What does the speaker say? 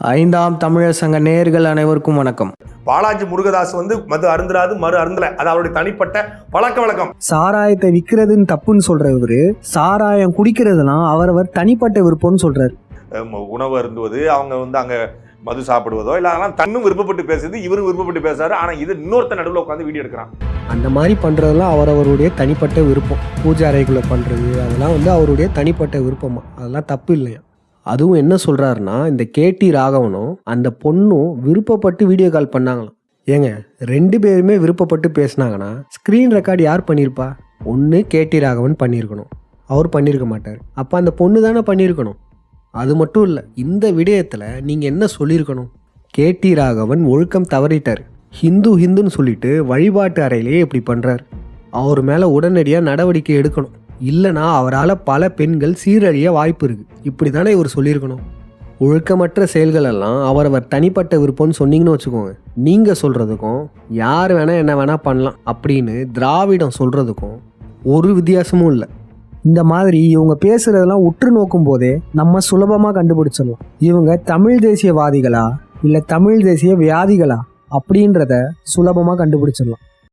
ஐந்தாம் தமிழர் சங்க நேயர்கள் அனைவருக்கும் வணக்கம். பாலாஜி முருகதாஸ் வந்து மது அருந்தராது மறு அருந்தல. அது அவருடைய தனிப்பட்ட பழக்க வழக்கம். சாராயத்தை விற்கிறதுன்னு தப்புன்னு சொல்ற இவரு சாராயம் குடிக்கிறதுலாம் அவரவர் தனிப்பட்ட விருப்பம்னு சொல்றாரு. உணவு அருந்துவது அவங்க வந்து அங்க மது சாப்பிடுவதோ இல்ல அதெல்லாம் தன்னும் விருப்பப்பட்டு பேசுது இவரும் விருப்பப்பட்டு பேசுறாரு. ஆனா இது இன்னொருத்த நடுவில் உட்காந்து வீடியோ எடுக்கிறான். அந்த மாதிரி பண்ணுறதெல்லாம் அவரவருடைய தனிப்பட்ட விருப்பம். பூஜை அறைக்குள்ளே பண்ணுறது அதெல்லாம் வந்து அவருடைய தனிப்பட்ட விருப்பமா? அதெல்லாம் தப்பு இல்லையா? அதுவும் என்ன சொல்கிறாருன்னா இந்த கேடி ராகவனும் அந்த பொண்ணும் விருப்பப்பட்டு வீடியோ கால் பண்ணாங்களாம். ஏங்க ரெண்டு பேருமே விருப்பப்பட்டு பேசினாங்கன்னா ஸ்க்ரீன் ரெக்கார்டு யார் பண்ணியிருப்பா ஒன்று கேடி ராகவன் பண்ணியிருக்கணும் அவர் பண்ணியிருக்க மாட்டார். அப்போ அந்த பொண்ணு தானே பண்ணியிருக்கணும் அது மட்டும் இல்லை இந்த விடயத்தில் நீங்கள் என்ன சொல்லியிருக்கணும் கேடி ராகவன் ஒழுக்கம் தவறிட்டார். ஹிந்து ஹிந்துன்னு சொல்லிட்டு வழிபாட்டு அறையிலேயே இப்படி பண்ணுறார் அவர் மேலே உடனடியாக நடவடிக்கை எடுக்கணும். இல்லைனா அவரால் பல பெண்கள் சீரழிய வாய்ப்பு இருக்குது இப்படி தானே இவர் சொல்லியிருக்கணும்? ஒழுக்கமற்ற செயல்களெல்லாம் அவரவர் தனிப்பட்ட விருப்பம்னு சொன்னீங்கன்னு வச்சுக்கோங்க. நீங்கள் சொல்கிறதுக்கும் யார் வேணால் என்ன வேணால் பண்ணலாம் அப்படின்னு திராவிடம் சொல்கிறதுக்கும் ஒரு வித்தியாசமும் இல்லை. இந்த மாதிரி இவங்க பேசுகிறதெல்லாம் உற்று நோக்கும் போதே நம்ம சுலபமாக கண்டுபிடிச்சிடலாம். இவங்க தமிழ் தேசியவாதிகளா இல்லை தமிழ் தேசிய வியாதிகளா அப்படின்றத சுலபமாக கண்டுபிடிச்சிடலாம்.